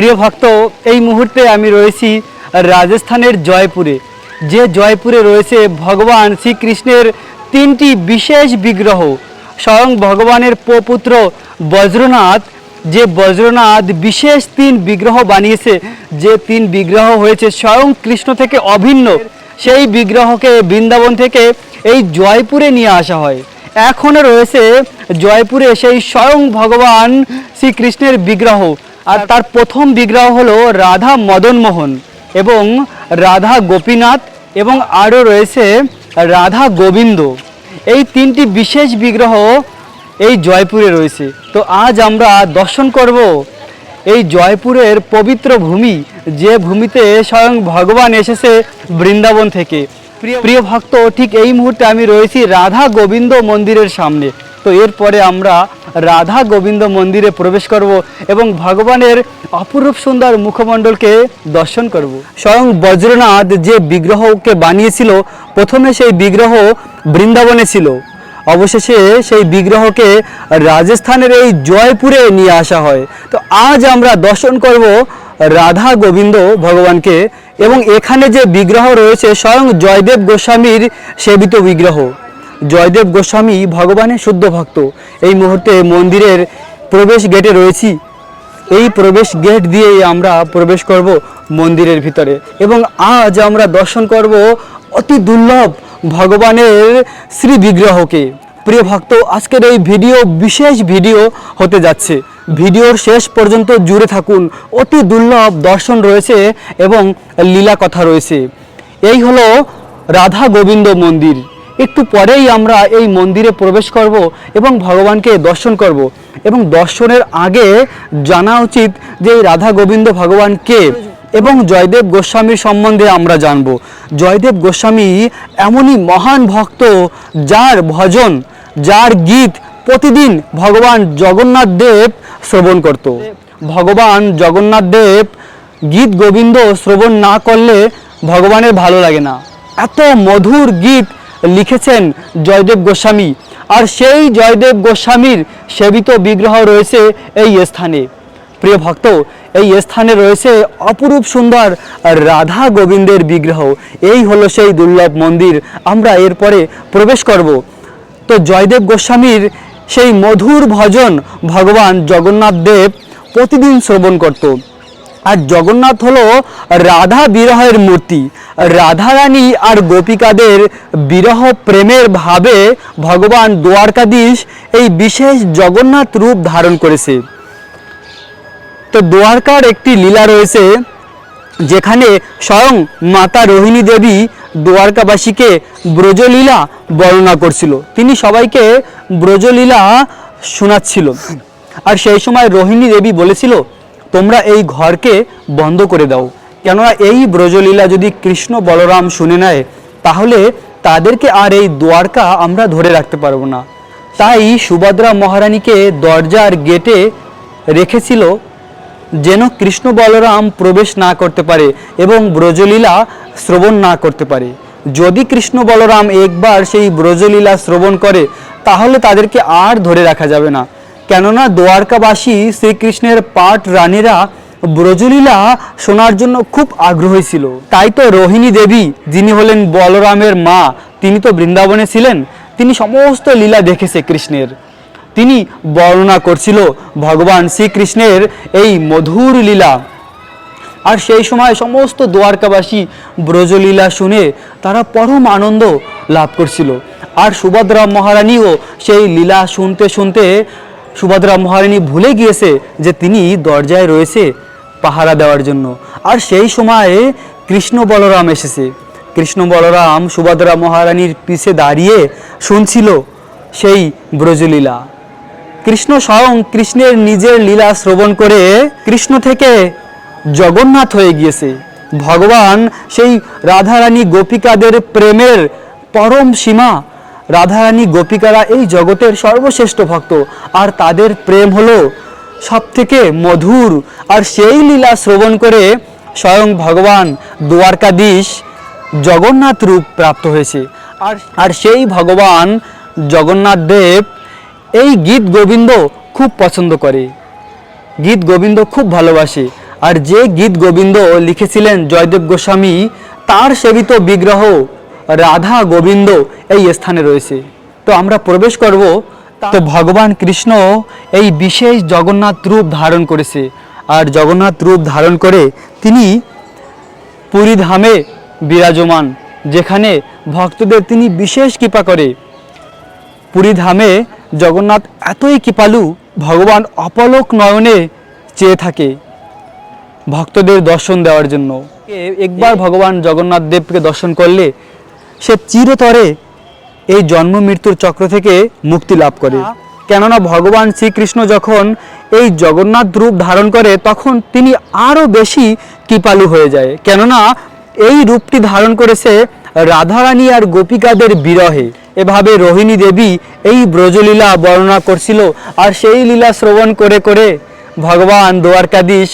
প্রিয় ভক্ত, এই মুহূর্তে আমি রয়েছি রাজস্থানের জয়পুরে। যে জয়পুরে রয়েছে ভগবান শ্রীকৃষ্ণের তিনটি বিশেষ বিগ্রহ, স্বয়ং ভগবানের পপুত্র বজ্রনাথ। যে বজ্রনাথ বিশেষ তিন বিগ্রহ বানিয়েছে, যে তিন বিগ্রহ হয়েছে স্বয়ং কৃষ্ণ থেকে অভিন্ন, সেই বিগ্রহকে বৃন্দাবন থেকে এই জয়পুরে নিয়ে আসা হয়। এখনও রয়েছে জয়পুরে সেই স্বয়ং ভগবান শ্রীকৃষ্ণের বিগ্রহ। আর তার প্রথম বিগ্রহ হলো রাধা মদন মোহন এবং রাধা গোপীনাথ এবং আরও রয়েছে রাধা গোবিন্দ। এই তিনটি বিশেষ বিগ্রহ এই জয়পুরে রয়েছে। তো আজ আমরা দর্শন করব এই জয়পুরের পবিত্র ভূমি যে ভূমিতে স্বয়ং ভগবান এসেছে বৃন্দাবন থেকে। প্রিয় প্রিয় ভক্ত ঠিক এই মুহূর্তে আমি রয়েছি রাধা গোবিন্দ মন্দিরের সামনে। তো এরপরে আমরা রাধা গোবিন্দ মন্দিরে প্রবেশ করব এবং ভগবানের অপরূপ সুন্দর মুখমণ্ডলকে দর্শন করব। স্বয়ং বজ্রনাথ যে বিগ্রহকে বানিয়েছিল, প্রথমে সেই বিগ্রহ বৃন্দাবনে ছিল। অবশেষে সেই বিগ্রহকে রাজস্থানের এই জয়পুরে নিয়ে আসা হয়। তো আজ আমরা দর্শন করব রাধা গোবিন্দ ভগবানকে এবং এখানে যে বিগ্রহ রয়েছে, স্বয়ং জয়দেব গোস্বামীর সেবিত বিগ্রহ। জয়দেব গোস্বামী ভগবানের শুদ্ধ ভক্ত। এই মুহূর্তে মন্দিরের প্রবেশ গেটে রয়েছি। এই প্রবেশ গেট দিয়েই আমরা প্রবেশ করব মন্দিরের ভিতরে এবং আজ আমরা দর্শন করব অতি দুর্লভ ভগবানের শ্রী বিগ্রহকে। প্রিয় ভক্ত, আজকের এই ভিডিও, বিশেষ ভিডিও হতে যাচ্ছে। ভিডিওর শেষ পর্যন্ত জুড়ে থাকুন। অতি দুর্লভ দর্শন রয়েছে এবং লীলা কথা রয়েছে। এই হলো রাধা গোবিন্দ মন্দির। একটু পরেই আমরা এই মন্দিরে প্রবেশ করব এবং ভগবানকে দর্শন করব। এবং দর্শনের আগে জানা উচিত যে রাধা গোবিন্দ ভগবান কে এবং জয়দেব গোস্বামীর সম্বন্ধে আমরা জানব। জয়দেব গোস্বামী এমনই মহান ভক্ত যার ভজন, যার গীত প্রতিদিন ভগবান জগন্নাথ দেব শ্রবণ করত। ভগবান জগন্নাথ দেব গীত গোবিন্দ শ্রবণ না করলে ভগবানের ভালো লাগে না। এত মধুর গীত লিখেছেন জয়দেব গোস্বামী। আর সেই জয়দেব গোস্বামীর সেবিত বিগ্রহ রয়েছে এই স্থানে। প্রিয় ভক্ত, এই স্থানে রয়েছে অপরূপ সুন্দর রাধা গোবিন্দের বিগ্রহ। এই হলো সেই দুর্লভ মন্দির। আমরা এরপরে প্রবেশ করব। তো জয়দেব গোস্বামীর সেই মধুর ভজন ভগবান জগন্নাথ দেব প্রতিদিন শ্রবণ করত। আর জগন্নাথ হলো রাধা বিরহের মূর্তি। রাধারানী আর গোপিকাদের বিরহ প্রেমের ভাবে ভগবান দ্বারকাধীশ এই বিশেষ জগন্নাথ রূপ ধারণ করেছে। তো দ্বারকার একটি লীলা রয়েছে, যেখানে স্বয়ং মাতা রোহিণী দেবী দ্বারকাবাসীকে ব্রজলীলা বর্ণনা করছিল। তিনি সবাইকে ব্রজলীলা শোনাচ্ছিল। আর সেই সময় রোহিণী দেবী বলেছিল তোমরা এই ঘরকে বন্ধ করে দাও। কেননা এই ব্রজলীলা যদি কৃষ্ণ বলরাম শুনে নেয়, তাহলে তাদেরকে আর এই দ্বারকা আমরা ধরে রাখতে পারব না। তাই সুভদ্রা মহারানীকে দরজার গেটে রেখেছিল, যেন কৃষ্ণ বলরাম প্রবেশ না করতে পারে এবং ব্রজলীলা শ্রবণ না করতে পারে। যদি কৃষ্ণ বলরাম একবার সেই ব্রজলীলা শ্রবণ করে, তাহলে তাদেরকে আর ধরে রাখা যাবে না। কেননা দ্বারকাবাসী শ্রীকৃষ্ণের পাট রানীরা ব্রজলীলা শোনার জন্য খুব আগ্রহী ছিল। তাই তো রোহিণী দেবী, যিনি হলেন বলরামের মা, তিনি তো বৃন্দাবনে ছিলেন, তিনি সমস্ত লীলা দেখেছে কৃষ্ণের। তিনি বর্ণনা করছিল, ভগবান শ্রীকৃষ্ণের এই মধুর লীলা। আর সেই সময় সমস্ত দ্বারকাবাসী ব্রজলীলা শুনে তারা পরম আনন্দ লাভ করছিল। আর সুভদ্রা মহারানীও সেই লীলা শুনতে শুনতে সুভদ্রা মহারানী ভুলে গিয়েছে যে তিনি দরজায় রয়েছে পাহারা দেওয়ার জন্য। আর সেই সময়ে কৃষ্ণ বলরাম এসেছে। কৃষ্ণ বলরাম সুভদ্রা মহারানীর পিছে দাঁড়িয়ে শুনছিল সেই ব্রজলীলা। কৃষ্ণ স্বয়ং কৃষ্ণের নিজের লীলা শ্রবণ করে কৃষ্ণ থেকে জগন্নাথ হয়ে গিয়েছে। ভগবান সেই রাধারানী গোপিকাদের প্রেমের পরম সীমা রাধারানী গোপিকারা এই জগতের সর্বশ্রেষ্ঠ ভক্ত। আর তাদের প্রেম হলো সব থেকে মধুর। আর সেই লীলা শ্রবণ করে স্বয়ং ভগবান দ্বারকাধীশ জগন্নাথ রূপ প্রাপ্ত হয়েছে। আর আর সেই ভগবান জগন্নাথ দেব এই গীত গোবিন্দ খুব পছন্দ করে। গীত গোবিন্দ খুব ভালোবাসে। আর যে গীত গোবিন্দ লিখেছিলেন জয়দেব গোস্বামী, তার সেবিত বিগ্রহ রাধা গোবিন্দ এই স্থানে রয়েছে। তো আমরা প্রবেশ করব। তো ভগবান কৃষ্ণ এই বিশেষ জগন্নাথ রূপ ধারণ করেছে। আর জগন্নাথ রূপ ধারণ করে তিনি পুরী ধামে বিরাজমান যেখানে ভক্তদের তিনি বিশেষ কৃপা করে। পুরী ধামে জগন্নাথ এতই কৃপালু ভগবান অপলক নয়নে চেয়ে থাকে ভক্তদের দর্শন দেওয়ার জন্য। একবার ভগবান জগন্নাথ দেবকে দর্শন করলে সে চিরতরে এই জন্ম মৃত্যুর চক্র থেকে মুক্তি লাভ করে। কেননা ভগবান শ্রীকৃষ্ণ যখন এই জগন্নাথ রূপ ধারণ করে তখন তিনি আরও বেশি কৃপালু হয়ে যায়। কেননা এই রূপটি ধারণ করেছে রাধারানী আর গোপিকাদের বিরহে। এভাবে রোহিণী দেবী এই ব্রজলীলা বর্ণনা করছিল আর সেই লীলা শ্রবণ করে করে ভগবান দ্বারকাধীশ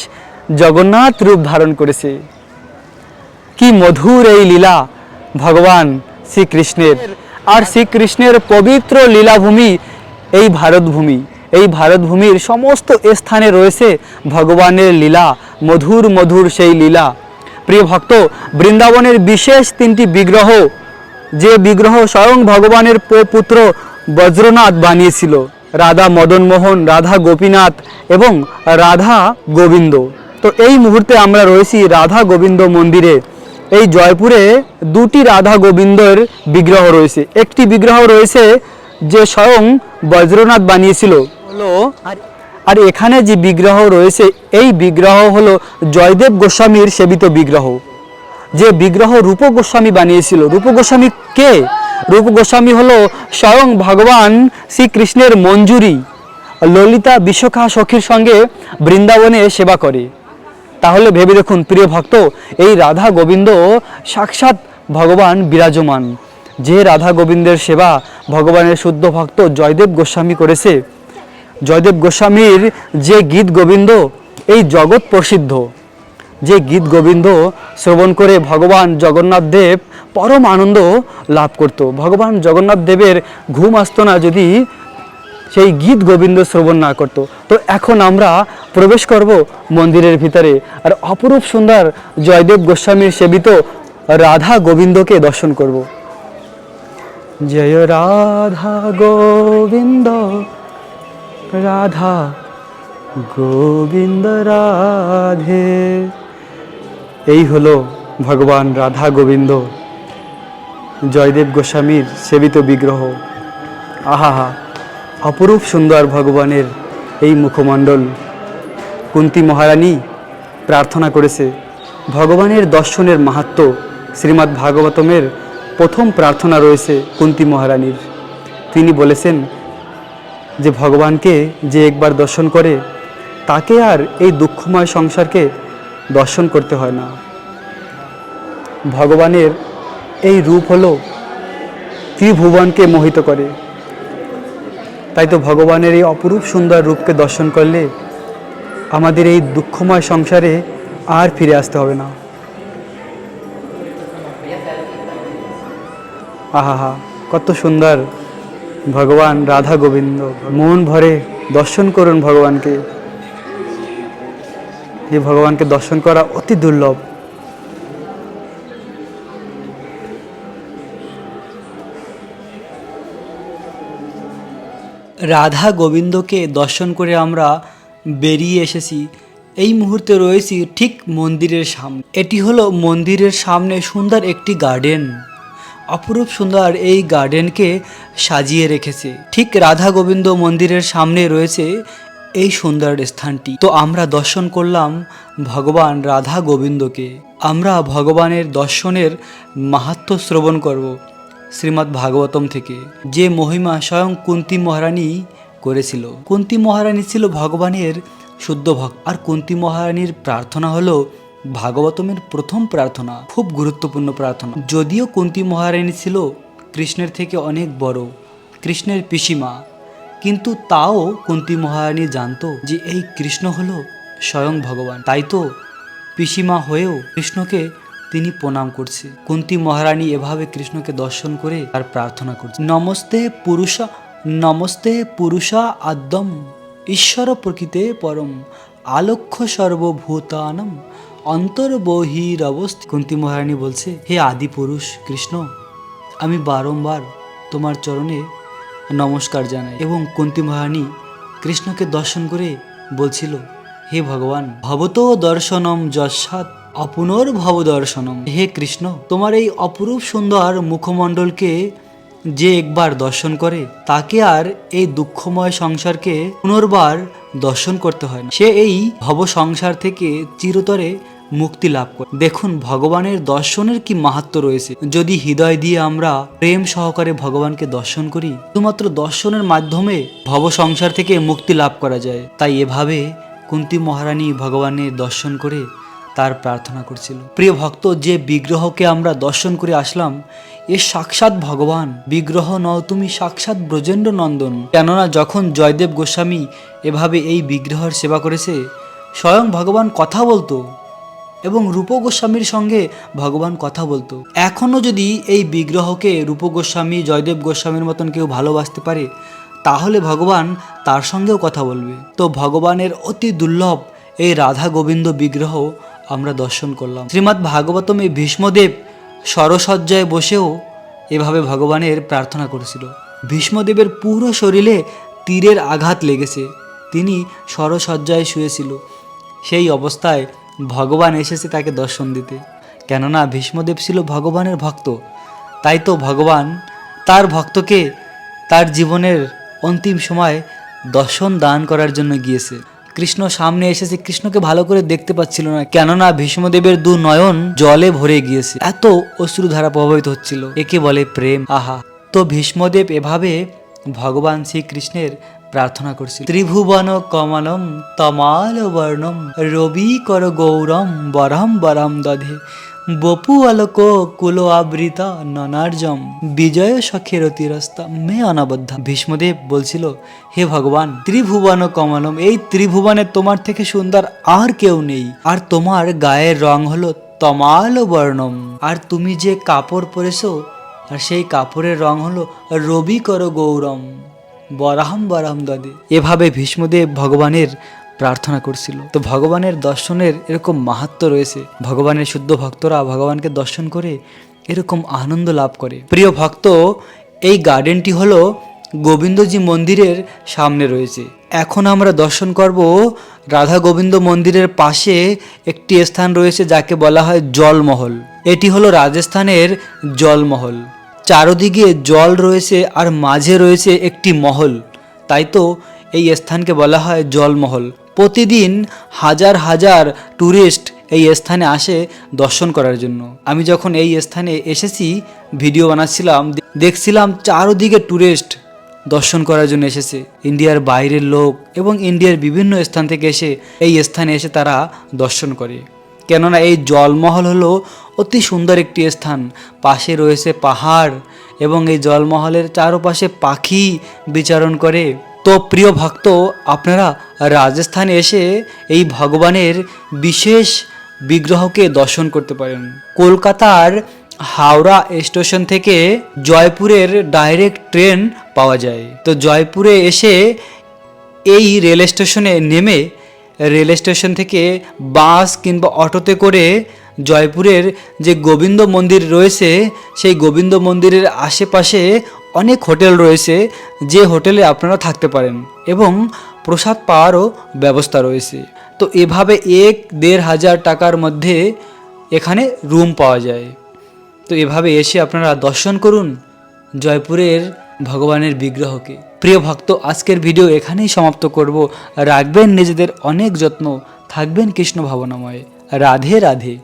জগন্নাথ রূপ ধারণ করেছে। কি মধুর এই লীলা! ভগবান শ্রীকৃষ্ণের। আর শ্রীকৃষ্ণের পবিত্র লীলাভূমি এই ভারতভূমি। এই ভারতভূমির সমস্ত স্থানে রয়েছে ভগবানের লীলা, মধুর মধুর সেই লীলা। প্রিয় ভক্ত, বৃন্দাবনের বিশেষ তিনটি বিগ্রহ, যে বিগ্রহ স্বয়ং ভগবানের পুত্র বজ্রনাথ বানিয়েছিল। রাধা মদন মোহন, রাধা গোপীনাথ এবং রাধা গোবিন্দ। তো এই মুহূর্তে আমরা রয়েছি রাধা গোবিন্দ মন্দিরে। এই জয়পুরে দুটি রাধা গোবিন্দর বিগ্রহ রয়েছে। একটি বিগ্রহ রয়েছে যে স্বয়ং বজ্রনাথ বানিয়েছিল। হলো আর আর এখানে যে বিগ্রহ রয়েছে এই বিগ্রহ হলো জয়দেব গোস্বামীর সেবিত বিগ্রহ। যে বিগ্রহ রূপ গোস্বামী বানিয়েছিল। রূপ গোস্বামী কে? রূপ গোস্বামী হলো স্বয়ং ভগবান শ্রীকৃষ্ণের মঞ্জুরি। ললিতা বিশ্বখা সখীর সঙ্গে বৃন্দাবনে সেবা করে। তাহলে ভেবে দেখুন, প্রিয় ভক্ত, এই রাধা গোবিন্দ সাক্ষাৎ ভগবান বিরাজমান। যে রাধা গোবিন্দের সেবা ভগবানের শুদ্ধ ভক্ত জয়দেব গোস্বামী করেছে। জয়দেব গোস্বামীর যে গীত গোবিন্দ, এই জগৎ প্রসিদ্ধ। যে গীত গোবিন্দ শ্রবণ করে ভগবান জগন্নাথ দেব পরম আনন্দ লাভ করত। ভগবান জগন্নাথ দেবের ঘুম আসতো না যদি সেই গীত গোবিন্দ শ্রবণ না করত। তো এখন আমরা প্রবেশ করব মন্দিরের ভিতরে। আর অপরূপ সুন্দর জয়দেব গোস্বামীর সেবিত রাধা গোবিন্দকে দর্শন করব। জয় রাধা গোবিন্দ রাধা গোবিন্দ রাধে। এই হলো ভগবান রাধা গোবিন্দ, জয়দেব গোস্বামীর সেবিত বিগ্রহ। আহা অপরূপ সুন্দর ভগবানের এই মুখমণ্ডল। কুন্তি মহারানী প্রার্থনা করেছে, ভগবানের দর্শনের মাহাত্ম শ্রীমদ্ ভাগবতমের প্রথম প্রার্থনা রয়েছে কুন্তি মহারানীর। তিনি বলেছেন যে, ভগবানকে যে একবার দর্শন করে, তাকে আর এই দুঃখময় সংসারকে দর্শন করতে হয় না। ভগবানের এই রূপ হলো ত্রিভুবনকে মোহিত করে। তাই তো ভগবানের এই অপরূপ সুন্দর রূপকে দর্শন করলে আমাদের এই দুঃখময় সংসারে আর ফিরে আসতে হবে না। আহা কত সুন্দর। ভগবান রাধা গোবিন্দ, মন ভরে দর্শন করুন ভগবানকে। এই ভগবানকে দর্শন করা অতি দুর্লভ। রাধা গোবিন্দকে দর্শন করে আমরা বেরিয়ে এসেছি। এই মুহূর্তে রয়েছি ঠিক মন্দিরের সামনে। এটি হলো মন্দিরের সামনে সুন্দর একটি গার্ডেন অপরূপ সুন্দর এই গার্ডেনকে সাজিয়ে রেখেছে। ঠিক রাধা গোবিন্দ মন্দিরের সামনে রয়েছে এই সুন্দর স্থানটি। তো আমরা দর্শন করলাম ভগবান রাধা গোবিন্দকে। আমরা ভগবানের দর্শনের মাহাত্ম শ্রবণ করব। শ্রীমদ্ ভাগবতম থেকে, যে মহিমা স্বয়ং কুন্তি মহারানী করেছিল। কুন্তি মহারানী ছিল ভগবানের শুদ্ধ ভক্ত। আর কুন্তি মহারানীর প্রার্থনা হলো ভাগবতমের প্রথম প্রার্থনা, খুব গুরুত্বপূর্ণ প্রার্থনা। যদিও কুন্তি মহারানী ছিল কৃষ্ণের থেকে অনেক বড়, কৃষ্ণের পিসিমা, কিন্তু তাও কুন্তি মহারানী জানতো যে এই কৃষ্ণ হলো স্বয়ং ভগবান। তাই তো পিসিমা হয়েও কৃষ্ণকে তিনি প্রণাম করছে। কুন্তি মহারানী এভাবে কৃষ্ণকে দর্শন করে আর প্রার্থনা করছে। নমস্তে পুরুষা নমস্তে পুরুষা আদ্যম, ঈশ্বর প্রকৃতে পরম আলক্ষ্য সর্বভূতানম অন্তর্বহিরবস্থ কুন্তি মহারানী বলছে, হে আদি পুরুষ, কৃষ্ণ, আমি বারংবার তোমার চরণে নমস্কার জানাই। এবং কুন্তি মহারানী কৃষ্ণকে দর্শন করে বলছিল, হে ভগবান, ভবতো দর্শনম যশাৎ অপুনর ভব দর্শনম হে কৃষ্ণ, তোমার এই অপরূপ সুন্দর মুখমণ্ডলকে যে একবার দর্শন করে, তাকে আর এই দুঃখময় সংসারকে পুনর্বার দর্শন করতে হয় না। সে এই ভব সংসার থেকে চিরতরে মুক্তি লাভ করে। দেখুন, ভগবানের দর্শনের কি মাহাত্ম রয়েছে। যদি হৃদয় দিয়ে আমরা প্রেম সহকারে ভগবানকে দর্শন করি, শুধুমাত্র দর্শনের মাধ্যমে ভব সংসার থেকে মুক্তি লাভ করা যায়। তাই এভাবে কুন্তি মহারানী ভগবানের দর্শন করে তার প্রার্থনা করছিল। প্রিয় ভক্ত, যে বিগ্রহকে আমরা দর্শন করে আসলাম, এ সাক্ষাৎ ভগবান। বিগ্রহ নও, তুমি সাক্ষাৎ ব্রজেন্দ্র নন্দন। কেননা যখন জয়দেব গোস্বামী এভাবে এই বিগ্রহের সেবা করেছে, স্বয়ং ভগবান কথা বলতো এবং রূপ গোস্বামীর সঙ্গে ভগবান কথা বলতো। এখনও যদি এই বিগ্রহকে রূপ গোস্বামী, জয়দেব গোস্বামীর মতন কেউ ভালোবাসতে পারে, তাহলে ভগবান তার সঙ্গেও কথা বলবে। তো ভগবানের অতি দুর্লভ এই রাধা গোবিন্দ বিগ্রহ আমরা দর্শন করলাম। শ্রীমৎ ভাগবতম ভীষ্মদেব সরসজ্জায় বসেও এভাবে ভগবানের প্রার্থনা করেছিল। ভীষ্মদেবের পুরো শরীরে তীরের আঘাত লেগেছে। তিনি সরসজ্জায় শুয়েছিল। সেই অবস্থায় ভগবান এসেছে তাকে দর্শন দিতে। কেননা ভীষ্মদেব ছিল ভগবানের ভক্ত। তাই তো ভগবান তার ভক্তকে তার জীবনের অন্তিম সময় দর্শন দান করার জন্য গিয়েছে। কৃষ্ণ সামনে এসেছে, কৃষ্ণকে ভালো করে দেখতে পাচ্ছিল না, কেননা ভীষ্মদেবের দু নয়ন জলে ভরে গিয়েছে। এত অশ্রুধারা প্রভাবিত হচ্ছিল। একে বলে প্রেম। আহা! তো ভীষ্মদেব এভাবে ভগবান শ্রীকৃষ্ণের প্রার্থনা করছিল। ত্রিভুবন কমলম তমাল বর্ণম, রবি কর গৌরম, বরম বরম দধে। বপু আলোক কুলো আবৃত ননার্জম বিজয় সখের তিরস্তা মে অনবদ্ধ। ভীষ্মদেব বলছিল, হে ভগবান ত্রিভুবন কমলম, এই ত্রিভুবনে তোমার থেকে সুন্দর আর কেউ নেই। আর তোমার গায়ের রং হলো তমাল বর্ণম। আর তুমি যে কাপড় পরেছো, আর সেই কাপড়ের রং হলো রবি কর গৌরম। বরাহম বরাহম দাদি। এভাবে ভীষ্মদেব ভগবানের প্রার্থনা করছিল। তো ভগবানের দর্শনের এরকম মাহাত্ম রয়েছে। ভগবানের শুদ্ধ ভক্তরা ভগবানকে দর্শন করে এরকম আনন্দ লাভ করে। প্রিয় ভক্ত, এই গার্ডেনটি হলো গোবিন্দজি মন্দিরের সামনে রয়েছে। এখন আমরা দর্শন করব রাধা গোবিন্দ মন্দিরের পাশে একটি স্থান রয়েছে যাকে বলা হয় জলমহল। এটি হলো রাজস্থানের জলমহল। চারদিকে জল রয়েছে আর মাঝে রয়েছে একটি মহল। তাই তো এই স্থানকে বলা হয় জলমহল। প্রতিদিন হাজার হাজার ট্যুরিস্ট এই স্থানে আসে দর্শন করার জন্য। আমি যখন এই স্থানে এসেছি, ভিডিও বানাচ্ছিলাম, দেখছিলাম চারদিকে ট্যুরিস্ট দর্শন করার জন্য এসেছে। ইন্ডিয়ার বাইরের লোক এবং ইন্ডিয়ার বিভিন্ন স্থান থেকে এসে এই স্থানে এসে তারা দর্শন করে। কেননা এই জলমহল হলো অতি সুন্দর একটি স্থান। পাশে রয়েছে পাহাড় এবং এই জলমহলের চারপাশে পাখি বিচরণ করে। তো প্রিয় ভক্ত, আপনারা রাজস্থানে এসে এই ভগবানের বিশেষ বিগ্রহকে দর্শন করতে পারেন। কলকাতার হাওড়া স্টেশন থেকে জয়পুরের ডাইরেক্ট ট্রেন পাওয়া যায়। তো জয়পুরে এসে এই রেল স্টেশনে নেমে রেল স্টেশন থেকে বাস কিংবা অটোতে করে জয়পুরের যে গোবিন্দ মন্দির রয়েছে, সেই গোবিন্দ মন্দিরের আশেপাশে অনেক হোটেল রয়েছে যে হোটেলে আপনারা থাকতে পারেন এবং প্রসাদ পাওয়ারও ব্যবস্থা রয়েছে। তো এভাবে এক দেড় হাজার টাকার মধ্যে এখানে রুম পাওয়া যায়। তো এভাবে এসে আপনারা দর্শন করুন জয়পুরের ভগবানের বিগ্রহকে। প্রিয় ভক্ত, আজকের ভিডিও এখানেই সমাপ্ত করব। রাখবেন নিজেদের অনেক যত্ন। থাকবেন কৃষ্ণ ভাবনাময়। রাধে রাধে।